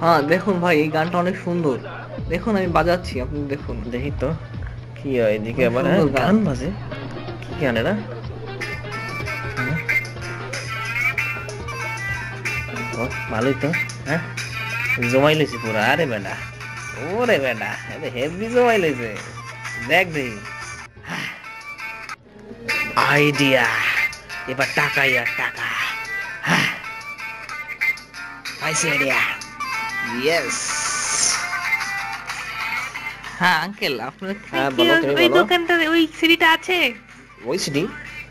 হ্যাঁ দেখুন ভাই এই গানটা অনেক সুন্দর। দেখুন আমি বাজাচ্ছি আপনি দেখুন। দেখি তো কি হয় এদিকে আবার হ্যাঁ, গান। বাজে। কি গান এরা? ভালোই তো হ্যাঁ? জমাই লইছি পুরো আরে বেটা ওরে বেটা এটা হেভি জমাই লইছে দেখ দেখি। আইডিয়া এবার টাকাই আর টাকা। হ্যাঁ। পাইছি আইডিয়া ইয়েস হ্যাঁ আঙ্কেল আপনার হ্যাঁ ওই- দোকানটা ওই সিঁড়িটা আছে? ওই সিডি?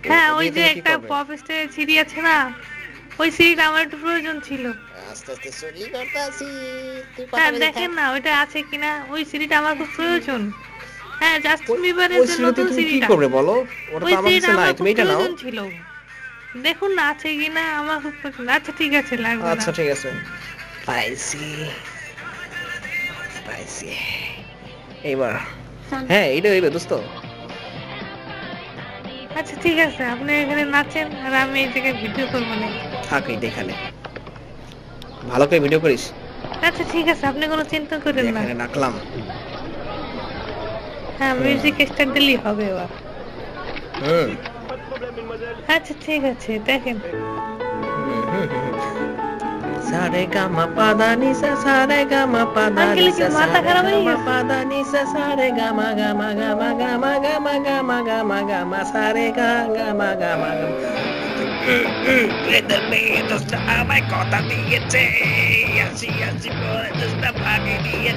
হ্যাঁ ওই যে একটা পপ স্টারের সিঁড়ি আছে না? ওই সিঁড়িটা আমার একটু প্রয়োজন ছিল। আস্তে আস্তে চলি করতেছি। তুই হ্যাঁ দেখেন না ওইটা আছে কিনা? ওই সিঁড়িটা আমার খুব প্রয়োজন। হ্যাঁ জাস্টিন বিবারের ওই যে সিঁড়িতে নতুন তুমি কি সিঁড়িটা। করবে বলো? ওটা তো আমার সিঁড়িটা কাছে নাই তুমি এটা নাও। ছিল। দেখুন না আছে কিনা? আমার খুব পছন্দ আচ্ছা ঠিক আছে লাগবে আচ্ছা ঠিক আছে। এইবার হ্যাঁ। এইটা দোস্ত। আচ্ছা ঠিক আছে আপনি এখানে নাচেন আর আমি এই জায়গায় ভিডিও করব না থাক এইটা এখানে। ভালো করে ভিডিও করিস। আচ্ছা ঠিক আছে আপনি কোনো চিন্তা করেন না। এখানে রাখলাম হ্যাঁ মিউজিক স্টার্ট দিলেই হবে এবার। হুম। আচ্ছা ঠিক আছে দেখেন। されがまぱだにさされがまぱだにさされがまぱだにさされがまがまがまがまがまがまがまがまされががまがまが Redimidos está my cota DJ y así así puedes esta familia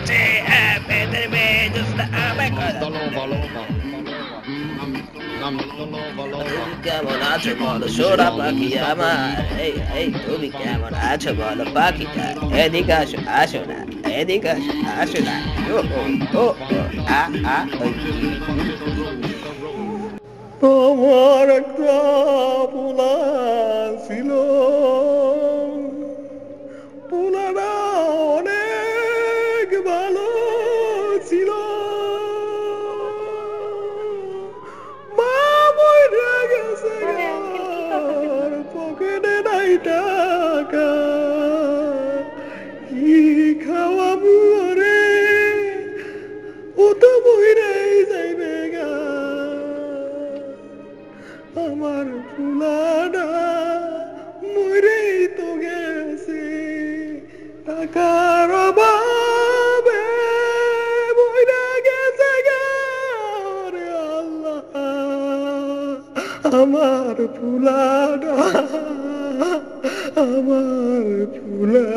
কেমন আছো বলো? সোরা পাখি আমার। এই এই তুমি কেমন আছো বলো? পাখিটা এদিকে আসো আসো না। এদিকে আসো আসো না। ও ও আ আ তোমার একটা আমার ফুলাডা আমার ফুলাডা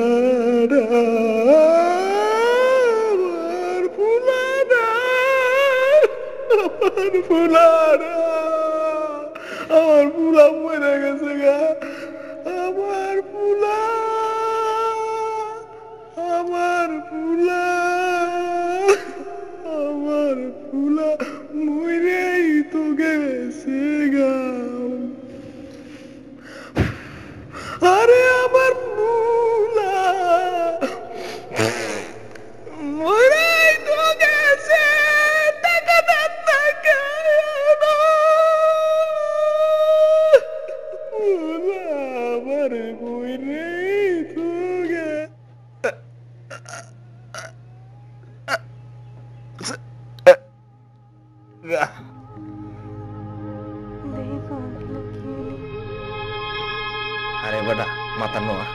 अरे बड़ा माता नोआ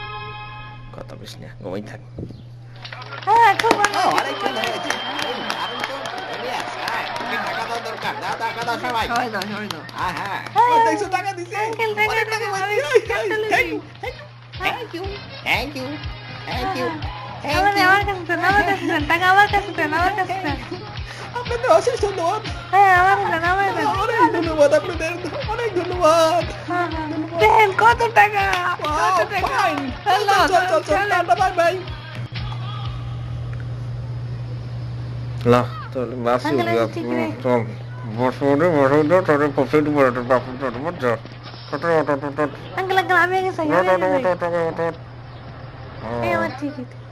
कत बिस्ने गोविंद थक হ্যাঁ খুব ভালো আরে কি হয়েছে দারুণ তো বেরিয়ে আসছে টাকা দাও দরকার দাও টাকা দাও সবাই হয় দাও হয় দাও হ্যাঁ হ্যাঁ ও দেখছো টাকা দিছে আঙ্কেল টাকা দিছে thank you thank you thank you Thank you. Awan, awan, awan, kasutan, tang awan, kasutan, awan, kasutan. Apa tuh hasil sonoan? Eh, awan, kasutan, awan, kasutan. Orang yang dulu buat apa dari itu? Orang yang dulu buat. Dan kau tuh tega. Wow, fine. Hello, cok, cok, cok, tanda bye bye. Lah, tuh masuk ya. Tuh, bosudu, bosudu, tuh tuh bosudu, bosudu, bosudu, bosudu. Tuh, tuh, tuh, tuh, tuh. Angkel angkel apa yang saya? Tuh, tuh, tuh, tuh, tuh, tuh. Eh, macam gitu.